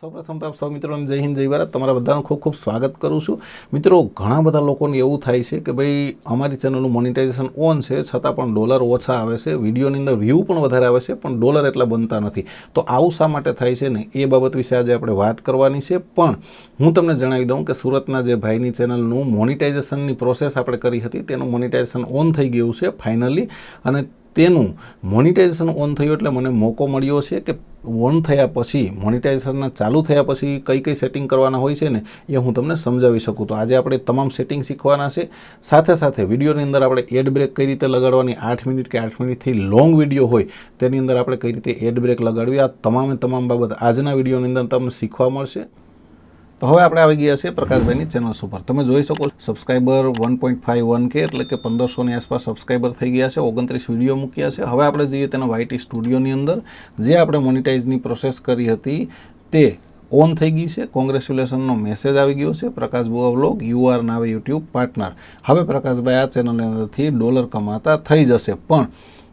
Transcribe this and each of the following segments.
સૌપ્રથમ તો આપ સૌ મિત્રોને જય હિન્દ, જય ભારત. તમારા બધાનું ખૂબ ખૂબ સ્વાગત કરું છું. મિત્રો, ઘણા બધા લોકોને એવું થાય છે કે ભાઈ, અમારી ચેનલનું મોનિટાઇઝેશન ઓન છે, છતાં પણ ડોલર ઓછા આવે છે, વિડીયોની અંદર વ્યૂ પણ વધારે આવે છે, પણ ડોલર એટલા બનતા નથી. તો આવું શા માટે થાય છે ને, એ બાબત વિશે આજે આપણે વાત કરવાની છે. પણ હું તમને જણાવી દઉં કે સુરતના જે ભાઈની ચેનલનું મોનિટાઇઝેશનની પ્રોસેસ આપણે કરી હતી, તેનું મોનિટાઇઝેશન ઓન થઈ ગયું છે, ફાઇનલી. અને તેનું મોનિટાઇઝેશન ઓન થયું એટલે મને મોકો મળ્યો છે કે ઓન થયા પછી, મોનિટાઇઝેશનના ચાલુ થયા પછી કઈ કઈ સેટિંગ કરવાના હોય છે ને, એ હું તમને સમજાવી શકું. તો આજે આપણે તમામ સેટિંગ શીખવાના છે. સાથે સાથે વિડીયોની અંદર આપણે એડ બ્રેક કઈ રીતે લગાડવાની, આઠ મિનિટ કે આઠ મિનિટથી લોંગ વીડિયો હોય, તેની અંદર આપણે કઈ રીતે એડ બ્રેક લગાડવી, આ તમામે તમામ બાબત આજના વિડીયોની અંદર તમને શીખવા મળશે. તો હવે આપણે આવી ગયા છીએ પ્રકાશભાઈની ચેનલ્સ ઉપર. તમે જોઈ શકો subscriber one point five one કે એટલે કે પંદરસોની આસપાસ સબસ્ક્રાઈબર થઈ ગયા છે, ઓગણત્રીસ વીડિયો મૂક્યા છે. હવે આપણે જઈએ તેના વાયટી સ્ટુડિયોની અંદર. જે આપણે મોનિટાઇઝની પ્રોસેસ કરી હતી તે ઓન થઈ ગઈ છે. કોંગ્રેચ્યુલેશનનો મેસેજ આવી ગયો છે. Prakash Bua vlog you are now a YouTube partner હવે પ્રકાશભાઈ આ ચેનલની અંદરથી ડોલર કમાતા થઈ જશે. પણ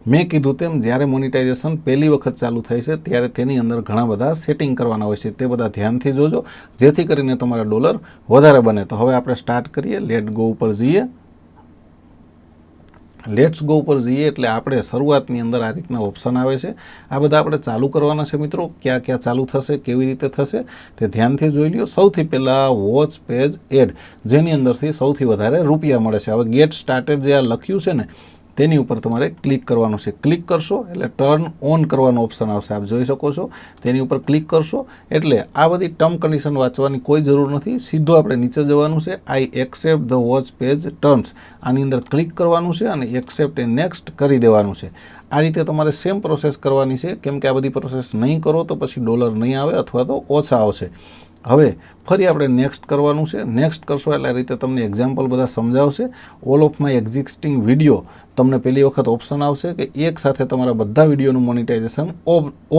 મેં કીધું તેમ, જ્યારે મોનિટાઇઝેશન પહેલી વખત ચાલુ થાય છે, ત્યારે તેની અંદર ઘણા બધા સેટિંગ કરવાના હોય છે. તે બધા ધ્યાનથી જોજો, જેથી કરીને તમારા ડોલર વધારે બને. તો હવે આપણે સ્ટાર્ટ કરીએ. લેટ ગો ઉપર જઈએ. લેટ્સ ગો ઉપર જઈએ એટલે આપણે શરૂઆતની અંદર આ રીતના ઓપ્શન આવે છે. આ બધા આપણે ચાલુ કરવાના છે મિત્રો. ક્યાં ક્યાં ચાલુ થશે, કેવી રીતે થશે, તે ધ્યાનથી જોઈ લ્યો. સૌથી પહેલાં વોચ પેજ એડ જેની અંદરથી સૌથી વધારે રૂપિયા મળે છે. હવે ગેટ સ્ટાર્ટેડ જે આ લખ્યું છે ને તેની ઉપર તમારે ક્લિક કરવાનું છે. ક્લિક કરશો એટલે ટર્ન ઓન કરવાનો ઓપ્શન આવશે. આપ જોઈ શકો છો. તેની ઉપર ક્લિક કરશો એટલે આ બધી ટર્મ કન્ડિશન વાંચવાની કોઈ જરૂર નથી. સીધો આપણે નીચે જવાનું છે. I accept the watch page terms આની અંદર ક્લિક કરવાનું છે અને એક્સેપ્ટ એ નેક્સ્ટ કરી દેવાનું છે. આ રીતે તમારે સેમ પ્રોસેસ કરવાની છે. કેમ કે આ બધી પ્રોસેસ નહીં કરો તો પછી ડોલર નહીં આવે અથવા તો ઓછા આવશે. હવે ફરી આપણે નેક્સ્ટ કરવાનું છે. નેક્સ્ટ કરશો એટલે રીતે તમને એક્ઝામ્પલ બધા સમજાવશે. All of my existing video તમને પહેલી વખત ઓપ્શન આવશે કે એક સાથે તમારા બધા વિડીયોનું મોનિટાઇઝેશન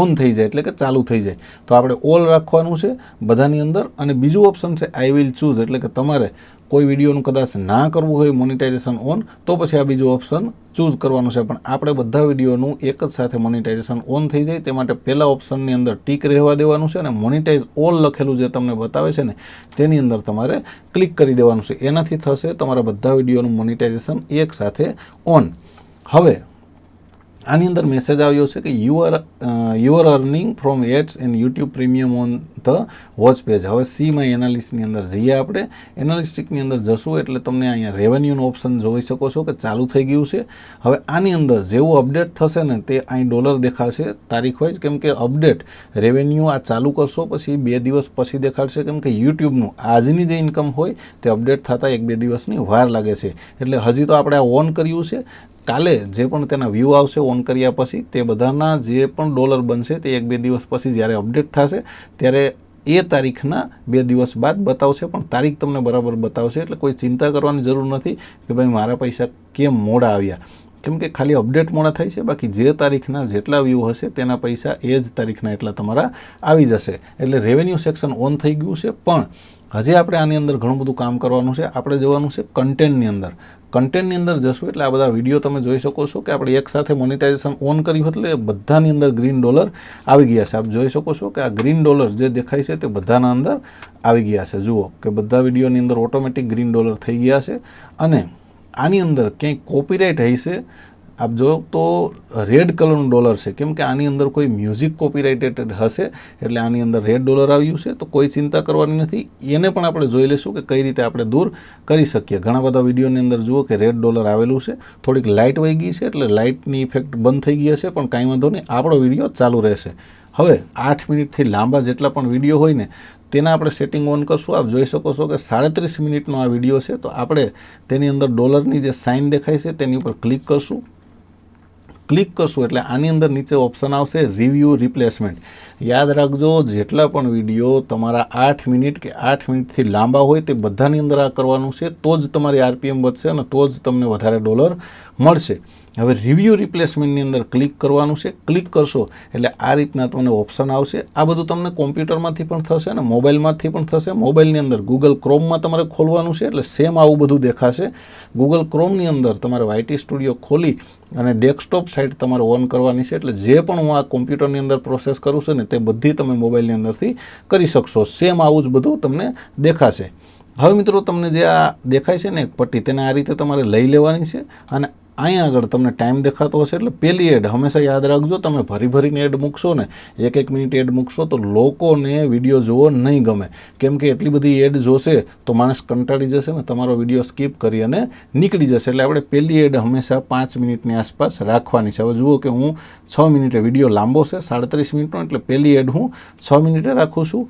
ઓન થઈ જાય એટલે કે ચાલુ થઈ જાય. તો આપણે ઓલ રાખવાનું છે બધાની અંદર અને બીજું ઓપ્શન છે આઈ વિલ ચૂઝ એટલે કે તમારે કોઈ વિડીયોનું કદાચ ના કરવું હોય મોનિટાઇઝેશન ઓન તો પછી આ બીજું ઓપ્શન ચૂઝ કરવાનું છે. પણ આપણે બધા વિડીયોનું એક જ સાથે મોનિટાઇઝેશન ઓન થઈ જાય. તે માટે પહેલા ઓપ્શનની અંદર ટીક રહેવા દેવાનું છે અને મોનિટાઇઝ ઓલ લખેલું જે તમને બતાવે છે ને, તેની અંદર તમારે ક્લિક કરી દેવાનું છે. એનાથી થશે તમારા બધા વિડીયોનું મોનિટાઇઝેશન એક સાથે ઓન હવે આની અંદર મેસેજ આવ્યો છે કે you are you earning from ads and YouTube premium on the watch page હવે સી માય એનાલિસ્ટની અંદર જઈએ આપણે. એનાલિસ્ટિકની અંદર જશું એટલે તમને અહીંયા રેવન્યુનો ઓપ્શન જોઈ શકો છો કે ચાલુ થઈ ગયું છે. હવે આની અંદર જેવું અપડેટ થશે ને તે અહીં ડોલર દેખાશે તારીખ વાઇઝ કેમ કે અપડેટ રેવન્યુ આ ચાલુ કરશો પછી બે દિવસ પછી દેખાડશે. કેમ કે યુટ્યુબનું આજની જે ઇન્કમ હોય તે અપડેટ થતાં એક બે દિવસની વાર લાગે છે. એટલે હજી તો આપણે આ ઓન કર્યું છે. કાલે જે પણ તેના વ્યૂ આવશે ઓન કર્યા પછી તે બધાના જે પણ ડોલર બનશે તે એક બે દિવસ પછી જ્યારે અપડેટ થશે, ત્યારે એ તારીખના બે દિવસ બાદ બતાવશે. પણ તારીખ તમને બરાબર બતાવશે, એટલે કોઈ ચિંતા કરવાની જરૂર નથી કે ભાઈ મારા પૈસા કેમ મોડા આવ્યા. કેમ કે ખાલી અપડેટ મોડા થાય છે, બાકી જે તારીખના જેટલા વ્યૂ હશે તેના પૈસા એ જ તારીખના એટલા તમારા આવી જશે. એટલે રેવન્યુ સેક્શન ઓન થઈ ગયું છે, પણ હજી આપણે આની અંદર ઘણું બધું કામ કરવાનું છે. આપણે જવાનું છે કન્ટેન્ટની અંદર. કન્ટેન્ટની અંદર જશું એટલે આ બધા વીડિયો તમે જોઈ શકો છો કે આપણે એક સાથે મોનિટાઇઝેશન ઓન કર્યું એટલે બધાની અંદર ગ્રીન ડોલર આવી ગયા છે. આપ જોઈ શકો છો કે આ ગ્રીન ડોલર જે દેખાય છે તે બધાના અંદર આવી ગયા છે. જુઓ કે બધા વિડીયોની અંદર ઓટોમેટિક ગ્રીન ડોલર થઈ ગયા છે. અને આની અંદર ક્યાંય કોપીરાઇટ હશે આપ જો તો રેડ કલરનું ડોલર છે. કેમ કે આની અંદર કોઈ મ્યુઝિક કોપીરાઇટેડ હશે, એટલે આની અંદર રેડ ડોલર આવ્યું છે, તો કોઈ ચિંતા કરવાની નથી. એને પણ આપણે જોઈ લઈશું કે કઈ રીતે આપણે દૂર કરી શકીએ. ઘણા બધા વિડીયોની અંદર જુઓ કે રેડ ડોલર આવેલું છે. થોડીક લાઇટ વહી ગઈ છે, એટલે લાઇટની ઇફેક્ટ બંધ થઈ ગઈ હશે પણ કાંઈ વાંધો નહીં, આપણો વીડિયો ચાલુ રહેશે. હવે આઠ મિનિટથી લાંબા જેટલા પણ વીડિયો હોય ને, તેના આપણે સેટિંગ ઓન કરશું. આપ જોઈ શકો છો કે સાડત્રીસ મિનિટનો આ વીડિયો છે, તો આપણે તેની અંદર ડોલરની જે સાઇન દેખાય છે, તેની ઉપર ક્લિક કરશું. ક્લિક કરશું એટલે આની અંદર નીચે ઓપ્શન આવશે રિવ્યૂ રિપ્લેસમેન્ટ યાદ રાખજો, જેટલા પણ વીડિયો તમારા આઠ મિનિટ કે આઠ મિનિટથી લાંબા હોય તે બધાની અંદર આ કરવાનું છે, તો જ તમારી આરપીએમ વધશે અને તો જ તમને વધારે ડોલર મળશે. હવે રિવ્યૂ રિપ્લેસમેન્ટની અંદર ક્લિક કરવાનું છે. ક્લિક કરશો એટલે આ રીતના તમને ઓપ્શન આવશે. આ બધું તમને કોમ્પ્યુટરમાંથી પણ થશે અને મોબાઈલમાંથી પણ થશે. મોબાઈલની અંદર ગૂગલ ક્રોમમાં તમારે ખોલવાનું છે એટલે સેમ આવું બધું દેખાશે. ગૂગલ ક્રોમની અંદર તમારે વાયટી સ્ટુડિયો ખોલી અને ડેસ્કટોપ સાઇટ તમારે ઓન કરવાની છે એટલે જે પણ હું આ કોમ્પ્યુટરની અંદર પ્રોસેસ કરું છું ને તે બધી તમે મોબાઈલની અંદરથી કરી શકશો. સેમ આવું જ બધું તમને દેખાશે. હવે મિત્રો તમને જે આ દેખાય છે ને એક પટ્ટી, તેને આ રીતે તમારે લઈ લેવાની છે અને અહીંયા આગળ તમને ટાઈમ દેખાતો હશે, એટલે પહેલી એડ હંમેશા યાદ રાખજો, તમે ભરી ભરીને એડ મૂકશો ને, એક એક મિનિટ એડ મૂકશો તો લોકોને વીડિયો જોવો નહીં ગમે. કેમ કે એટલી બધી એડ જોશે તો માણસ કંટાળી જશે ને, તમારો વીડિયો સ્કીપ કરી અને નીકળી જશે. એટલે આપણે પહેલી એડ હંમેશા પાંચ મિનિટની આસપાસ રાખવાની છે. હવે જુઓ કે હું છ મિનિટે વીડિયો લાંબો છે, સાડત્રીસ મિનિટનો, એટલે પહેલી એડ હું છ મિનિટે રાખું છું.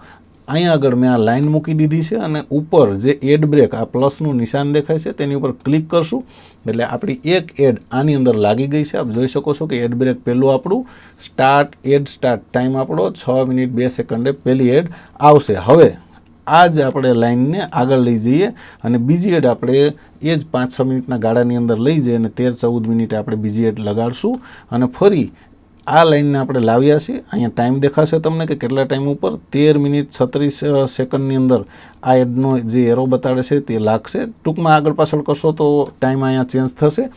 અહીંયા આગળ મેં આ લાઇન મૂકી દીધી છે અને ઉપર જે એડ બ્રેક, આ પ્લસનું નિશાન દેખાય છે, તેની ઉપર ક્લિક કરશું. એટલે આપણી એક એડ આની અંદર લાગી ગઈ છે. આપ જોઈ શકો છો કે એડ બ્રેક પહેલું આપણું, સ્ટાર્ટ એડ, સ્ટાર્ટ ટાઈમ આપણો, છ મિનિટ બે સેકન્ડે પહેલી એડ આવશે. હવે આ જ આપણે લાઇનને આગળ લઈ જઈએ અને બીજી એડ આપણે એ જ પાંચ છ મિનિટના ગાળાની અંદર લઈ જઈએ અને તેર ચૌદ મિનિટે આપણે બીજી એડ લગાડશું. અને ફરી આ લાઇનને આપણે લાવ્યા છીએ. અહીંયા ટાઈમ દેખાશે તમને કે કેટલા ટાઈમ ઉપર? તેર મિનિટ છત્રીસ સેકન્ડની અંદર આ એડનો જે એરો બતાડે છે તે લાગશે. ટૂંકમાં આગળ પાછળ કરશો તો ટાઈમ અહીંયા ચેન્જ થશે.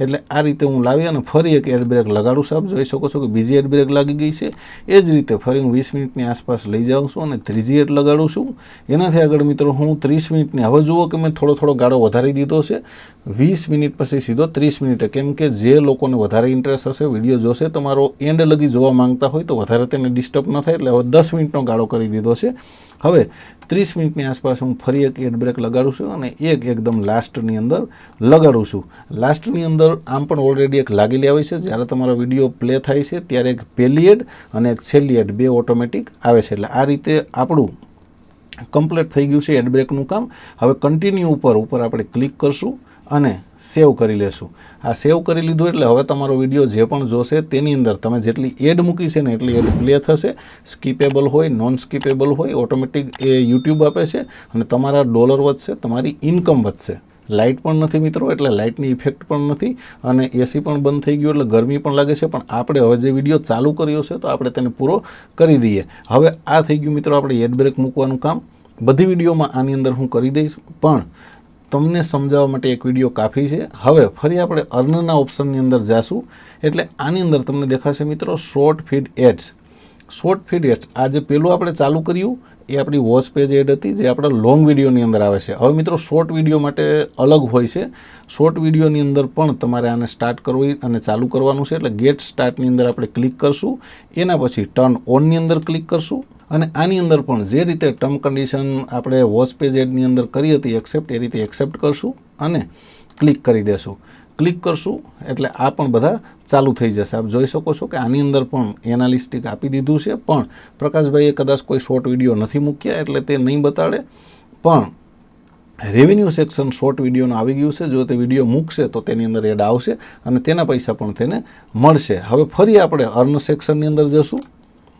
એટલે આ રીતે હું લાવી અને ફરી એક એડ બ્રેક લગાડું સાહેબ જોઈ શકો છો કે બીજી એડ બ્રેક લાગી ગઈ છે. એ જ રીતે ફરી હું વીસ મિનિટની આસપાસ લઈ જાઉં છું અને ત્રીજી એડ લગાડું છું. એનાથી આગળ મિત્રો હું ત્રીસ મિનિટની હવે જુઓ કે મેં થોડો થોડો ગાળો વધારી દીધો છે. વીસ મિનિટ પછી સીધો ત્રીસ મિનિટે, કેમ કે જે લોકોને વધારે ઇન્ટરેસ્ટ હશે, વીડિયો જોશે, તમારો એન્ડ લગી જોવા માંગતા હોય તો વધારે તેને ડિસ્ટર્બ ન થાય. એટલે હવે દસ મિનિટનો ગાળો કરી દીધો છે. હવે ત્રીસ મિનિટની આસપાસ હું ફરી એક એડ બ્રેક લગાડું છું અને એક એકદમ લાસ્ટની અંદર લગાડું છું. લાસ્ટની અંદર આમ પણ ઓલરેડી એક લાગેલી આવે છે. જ્યારે તમારો વીડિયો પ્લે થાય છે, ત્યારે એક પહેલી એડ અને એક છેલ્લી એડ બે ઓટોમેટિક આવે છે. એટલે આ રીતે આપણું કમ્પ્લીટ થઈ ગયું છે એડ બ્રેકનું કામ. હવે કન્ટિન્યુ ઉપર ઉપર આપણે ક્લિક કરશું. અને સેવ કરી લેશું. આ સેવ કરી લીધું એટલે હવે તમારો વીડિયો જે પણ જોશે તેની અંદર તમે જેટલી એડ મૂકી છે ને એટલી એડ પ્લે થશે. સ્કીપેબલ હોય નોન સ્કીપેબલ હોય ઓટોમેટિક એ યુટ્યુબ આપે છે અને તમારા ડોલર વધશે, તમારી ઇન્કમ વધશે. લાઇટ પણ નથી મિત્રો, એટલે લાઇટની ઇફેક્ટ પણ નથી અને એસી પણ બંધ થઈ ગયું એટલે ગરમી પણ લાગે છે. પણ આપણે હવે જે વીડિયો ચાલુ કર્યો છે તો આપણે તેને પૂરો કરી દઈએ. હવે આ થઈ ગયું મિત્રો, આપણે એડ બ્રેક મૂકવાનું કામ. બધી વિડીયોમાં આની અંદર હું કરી દઈશ, પણ તમને સમજાવવા માટે એક વીડિયો કાફી છે. હવે ફરી આપણે અર્નના ઓપ્શનની અંદર જાશું. એટલે આની અંદર તમને દેખાશે મિત્રો short feed ads short feed ads આ જે પેલું આપણે ચાલુ કર્યું, એ આપણી વોચ પેજ એડ હતી, જે આપણા લોંગ વિડીયોની અંદર આવે છે. હવે મિત્રો શોર્ટ વીડિયો માટે અલગ હોય છે. શોર્ટ વિડીયોની અંદર પણ તમારે આને સ્ટાર્ટ કરવું અને ચાલુ કરવાનું છે. એટલે ગેટ સ્ટાર્ટની અંદર આપણે ક્લિક કરશું. એના પછી ટર્ન ઓનની અંદર ક્લિક કરશું. અને આની અંદર પણ જે રીતે ટર્મ કન્ડિશન આપણે વોચ પેજ એડની અંદર કરી હતી એક્સેપ્ટ એ રીતે એક્સેપ્ટ કરશું અને ક્લિક કરી દેશું. ક્લિક કરશું એટલે આ પણ બધા ચાલુ થઈ જશે. આપ જોઈ શકો છો કે આની અંદર પણ એનાલિસ્ટિક આપી દીધું છે, પણ પ્રકાશભાઈએ કદાચ કોઈ શોર્ટ વીડિયો નથી મૂક્યા, એટલે તે નહીં બતાડે. પણ રેવન્યુ સેક્શન શોર્ટ વિડીયોનું આવી ગયું છે. જો તે વીડિયો મૂકશે તો તેની અંદર એડ આવશે અને તેના પૈસા પણ તેને મળશે. હવે ફરી આપણે અર્ન સેક્શનની અંદર જશું.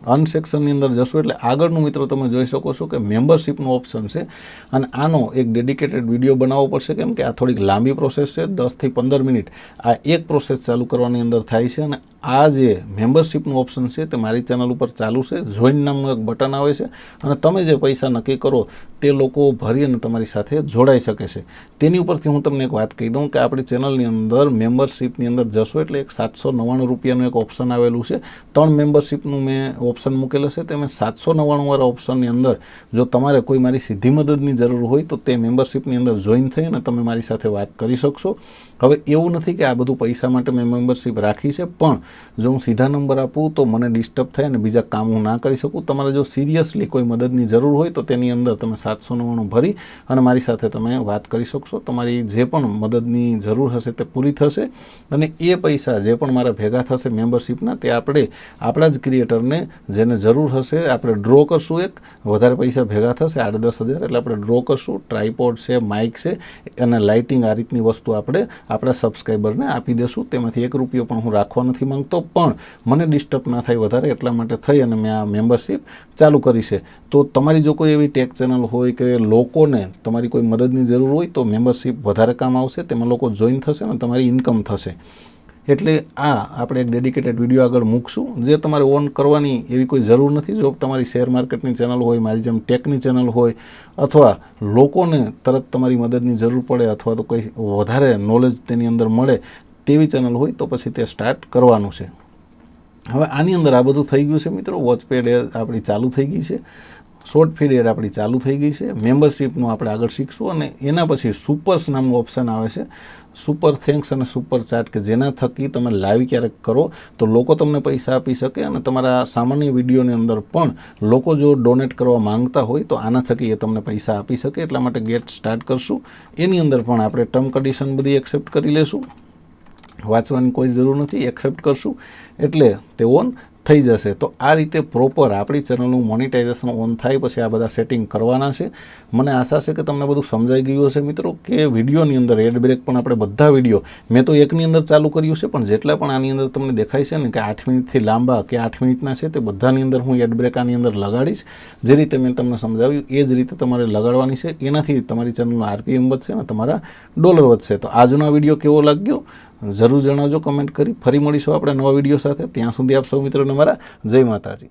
અર્ન સેક્શનની અંદર જશો એટલે આગળનું મિત્રો તમે જોઈ શકો છો કે મેમ્બરશીપનું ઓપ્શન છે. અને આનો એક ડેડિકેટેડ વીડિયો બનાવવો પડશે કેમ કે આ થોડીક લાંબી પ્રોસેસ છે, દસથી પંદર મિનિટ. આ એક પ્રોસેસ ચાલુ કરવાની અંદર થાય છે અને આ જે મેમ્બરશીપનું ઓપ્શન છે તે મારી ચેનલ ઉપર ચાલુ છે. જોઈન નામનું એક બટન આવે છે અને તમે જે પૈસા નક્કી કરો તે લોકો ભરી અને તમારી સાથે જોડાઈ શકે છે. તેની ઉપરથી હું તમને એક વાત કહી દઉં કે આપણી ચેનલની અંદર મેમ્બરશીપની અંદર જશો એટલે એક સાતસો નવ્વાણું રૂપિયાનું એક ઓપ્શન આવેલું છે. ત્રણ મેમ્બરશીપનું મેં ઓપ્શન મૂકેલો છે તેમાં સાતસો નવ્વાણુંવાળા ઓપ્શનની અંદર જો તમારે કોઈ મારી સીધી મદદની જરૂર હોય, તો તે મેમ્બરશીપની અંદર જોઈન થઈ અને તમે મારી સાથે વાત કરી શકશો. હવે એવું નથી કે આ બધું પૈસા માટે મેં મેમ્બરશીપ રાખી છે, પણ જો હું સીધા નંબર આપું તો મને ડિસ્ટર્બ થાય અને બીજા કામ હું ના કરી શકું. તમારે જો સિરિયસલી કોઈ મદદની જરૂર હોય તો તેની અંદર તમે સાતસો નવ્વાણું ભરી અને મારી સાથે તમે વાત કરી શકશો. તમારી જે પણ મદદની જરૂર હશે તે પૂરી થશે અને એ પૈસા જે પણ મારા ભેગા થશે મેમ્બરશીપના તે આપણે, આપણા જ ક્રિએટરને જેને જરૂર હશે, આપણે ડ્રો કરશું એક. વધારે પૈસા ભેગા થશે, આઠ દસ હજાર, એટલે આપણે ડ્રો કરશું. ટ્રાયપોડ છે માઇક છે, અને લાઇટિંગ આ રીતની વસ્તુ આપણે આપણા સબસ્ક્રાઈબરને આપી દેશું. તેમાંથી એક રૂપિયો પણ હું રાખવા નથી માંગતો, પણ મને ડિસ્ટર્બ ના થાય વધારે એટલા માટે થઈ અને મેં આ મેમ્બરશીપ ચાલુ કરી છે. તો તમારી જો કોઈ એવી ટેક ચેનલ હોય કે લોકોને તમારી કોઈ મદદની જરૂર હોય તો મેમ્બરશીપ વધારે કામ આવશે, તેમાં લોકો જોઈન થશે અને તમારી ઇન્કમ થશે. એટલે આ આપણે એક ડેડિકેટેડ વીડિયો આગળ મૂકશું. જે તમારે ઓન કરવાની એવી કોઈ જરૂર નથી. જો તમારી શેર માર્કેટની ચેનલ હોય, મારી જેમ ટેકની ચેનલ હોય, અથવા લોકોને તરત તમારી મદદની જરૂર પડે, અથવા તો કંઈ વધારે નોલેજ તેની અંદર મળે તેવી ચેનલ હોય, તો પછી તે સ્ટાર્ટ કરવાનું છે. હવે આની અંદર આ બધું થઈ ગયું છે મિત્રો. વોચપેડ આપણી ચાલુ થઈ ગઈ છે. શોર્ટ પીરિયડ આપણી ચાલુ થઈ ગઈ છે. મેમ્બરશીપનું આપણે આગળ શીખશું અને એના પછી સુપર્સ નામનું ઓપ્શન આવે છે. સુપર થેન્ક્સ અને સુપર ચાટ કે જેના થકી તમે લાઈવ ક્યારેક કરો તો લોકો તમને પૈસા આપી શકે અને તમારા સામાન્ય વિડીયોની અંદર પણ લોકો જો ડોનેટ કરવા માંગતા હોય તો આના થકી એ તમને પૈસા આપી શકે. એટલા માટે ગેટ સ્ટાર્ટ કરશું. એની અંદર પણ આપણે ટર્મ કન્ડિશન બધી એક્સેપ્ટ કરી લેશું. વાંચવાની કોઈ જરૂર નથી. એક્સેપ્ટ કરશું. એટલે તે ઓન થઈ જશે. તો આ રીતે પ્રોપર આપણી ચેનલનું મોનિટાઇઝેશન ઓન થાય પછી આ બધા સેટિંગ કરવાના છે. મને આશા છે કે તમને બધું સમજાઈ ગયું હશે મિત્રો કે વિડીયોની અંદર એડ બ્રેક પણ આપણે બધા વીડિયો મેં તો એકની અંદર ચાલુ કર્યું છે, પણ જેટલા પણ આની અંદર તમને દેખાય છે ને કે આઠ મિનિટથી લાંબા કે આઠ મિનિટના છે તે બધાની અંદર હું એડ બ્રેક આની અંદર લગાડીશ. જે રીતે મેં તમને સમજાવ્યું, એ જ રીતે તમારે લગાડવાની છે. એનાથી તમારી ચેનલનો આરપીએમ વધશે અને તમારા ડોલર વધશે. તો આજનો વીડિયો કેવો લાગ્યો? જરૂર જણાવજો કમેન્ટ કરી. ફરી મળીશું આપણે નવા વીડિયો સાથે. ત્યાં સુધી આપ સૌ મિત્રોને મારા જય માતાજી.